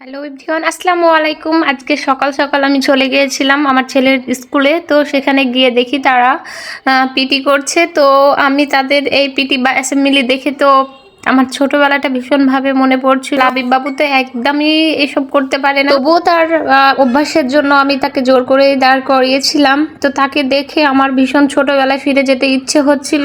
Hello Evion আসসালামু আলাইকুম আজকে সকাল সকাল আমি চলে গিয়েছিলাম আমার ছেলের স্কুলে। তো সেখানে গিয়ে দেখি তারা পিটি করছে। তো আমি তাদের এই পিটি বা অ্যাসেম্বলি দেখে তো আমার ছোটবেলাটা ভীষণভাবে মনে পড়ছিল। বাবু তো একদমই এসব করতে পারে না। তবুও তার অভ্যাসের জন্য আমি তাকে জোর করে দাঁড় করিয়েছিলাম। তো তাকে দেখে আমার ভীষণ ছোটবেলায় ফিরে যেতে ইচ্ছে হচ্ছিল।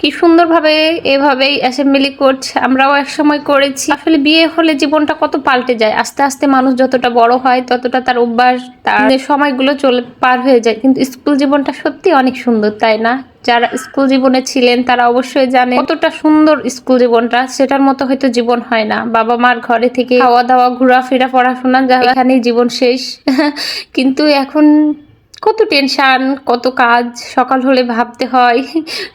কি সুন্দরভাবে এভাবেই অ্যাসেম্বলি করছে, আমরাও একসময় করেছি। আসলে বিয়ে হলে জীবনটা কত পাল্টে যায়। আস্তে আস্তে মানুষ যতটা বড় হয়, ততটা তার অভ্যাস, তার সময়গুলো চলে, পার হয়ে যায়। কিন্তু স্কুল জীবনটা সত্যি অনেক সুন্দর, তাই না? যারা স্কুল জীবনে ছিলেন, তারা অবশ্যই জানে কতটা সুন্দর স্কুল জীবনটা। সেটার মতো হয়তো জীবন হয় না। বাবা মার ঘরে থেকে খাওয়া দাওয়া ঘোরাফেরা, পড়াশোনা, যা এখানেই জীবন শেষ। কিন্তু এখন কত টেনশান, কত কাজ, সকাল হলে ভাবতে হয়,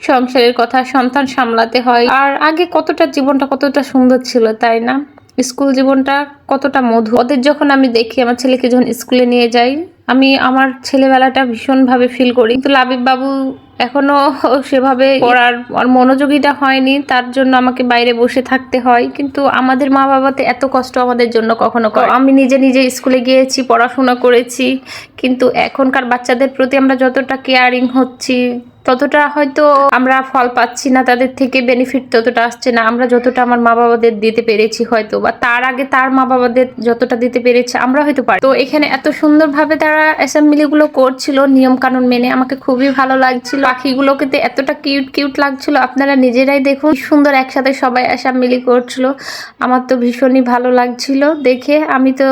সংসারের কথা, সন্তান সামলাতে হয়। আর আগে কতটা জীবনটা কতটা সুন্দর ছিল, তাই না? স্কুল জীবনটা কতটা মধু ওদের যখন আমি দেখি, আমার ছেলেকে যখন স্কুলে নিয়ে যাই আমি আমার ছেলেবেলাটা ভীষণভাবে ফিল করি। কিন্তু লাবিব বাবু এখনও সেভাবে পড়ার আর মনোযোগীটা হয়নি তার জন্য আমাকে বাইরে বসে থাকতে হয়। কিন্তু আমাদের মা বাবাতে এত কষ্ট আমাদের জন্য কখনো কর। আমি নিজে নিজে স্কুলে গিয়েছি পড়াশোনা করেছি কিন্তু এখনকার বাচ্চাদের প্রতি আমরা যতটা কেয়ারিং হচ্ছি ততটা হয়তো আমরা ফল পাচ্ছি না, তাদের থেকে বেনিফিট ততটা আসছে না। আমরা যতটা আমার মা বাবাদের দিতে পেরেছি হয়তো, বা তার আগে তার মা বাবাদের যতটা দিতে পেরেছে, আমরা হয়তো পারি। তো এখানে এত সুন্দরভাবে তারা অ্যাসেম্বলি গুলো করছিল নিয়ম কানুন মেনে, আমাকে খুবই ভালো লাগছিল। পাখিগুলোকে এতটা কিউট কিউট লাগছিল, আপনারা নিজেরাই দেখুন। সুন্দর একসাথে সবাই অ্যাসেম্বলি করছিল, আমার তো ভীষণই ভালো লাগছিল। দেখে আমি তো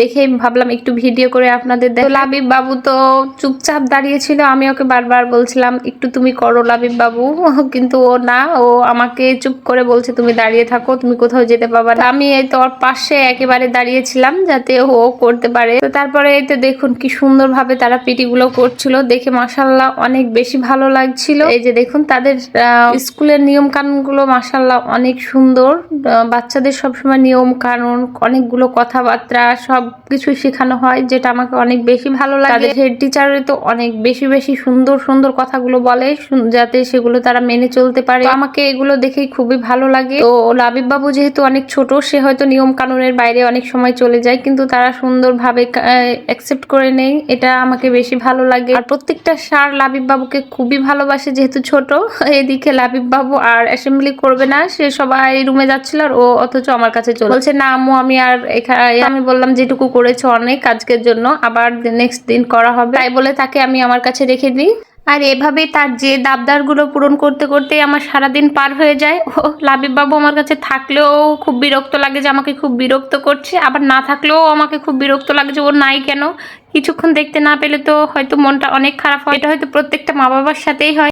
দেখে ভাবলাম একটু ভিডিও করে আপনাদের দেখো লাবিব বাবু তো চুপচাপ দাঁড়িয়েছিল, আমি ওকে বারবার বলছিলাম, একটু তুমি করো লাবিব বাবু। কিন্তু ও না, ও আমাকে চুপ করে বলছে, তুমি দাঁড়িয়ে থাকো, তুমি কোথাও যেতে পারবে আমি এই তো ওর পাশে একেবারে দাঁড়িয়েছিলাম, যাতে ও করতে পারে। তো তারপরে এই তো দেখুন কি সুন্দরভাবে তারা পিটি গুলো করছিল, দেখে মাসাল্লাহ অনেক বেশি ভালো লাগছিল। এই যে দেখুন তাদের স্কুলের নিয়ম কানুনগুলো মাসাল্লাহ অনেক সুন্দর। বাচ্চাদের সবসময় নিয়ম কানুন অনেকগুলো কথাবার্তা, সব কিছু শেখানো হয় যেটা আমাকে অনেক বেশি ভালো লাগে। তাদের হেড টিচারে তো অনেক বেশি বেশি সুন্দর সুন্দর কথাগুলো বলে যাতে সেগুলো তারা মেনে চলতে পারে। আমাকে এগুলো দেখেই খুবই ভালো লাগে। তো লাবিব বাবু যেহেতু অনেক ছোট সে হয়তো নিয়ম কানুনের বাইরে অনেক সময় চলে যায় কিন্তু তারা সুন্দরভাবে অ্যাকসেপ্ট করে নেই এটা আমাকে বেশি ভালো লাগে। আর প্রত্যেকটা সার লাবিব বাবুকে খুবই ভালোবাসে যেহেতু ছোট। এদিকে লাবিব বাবু আর অ্যাসেম্বলি করবে না সে সবাই রুমে যাচ্ছিল আর ও অথচ আমার কাছে চলে। বলছে না আম্মু আমি আর এখানে আমি বললাম যেটুকু করেছ অনেক আজকের জন্য, আবার নেক্সট দিন করা হবে। তাই বলে তাকে আমি আমার কাছে রেখে দিই। আর এভাবেই তার যে দাবদারগুলো পূরণ করতে করতে আমার সারাদিন পার হয়ে যায়। ও লাবিব বাবু আমার কাছে থাকলেও খুব বিরক্ত লাগে যে আমাকে খুব বিরক্ত করছে। আবার না থাকলেও আমাকে খুব বিরক্ত লাগে যে ও নাই কেন? কিছুক্ষণ দেখতে না পেলে তো হয়তো মনটা অনেক খারাপ হয়। এটা হয়তো প্রত্যেকটা মা বাবার সাথেই হয়।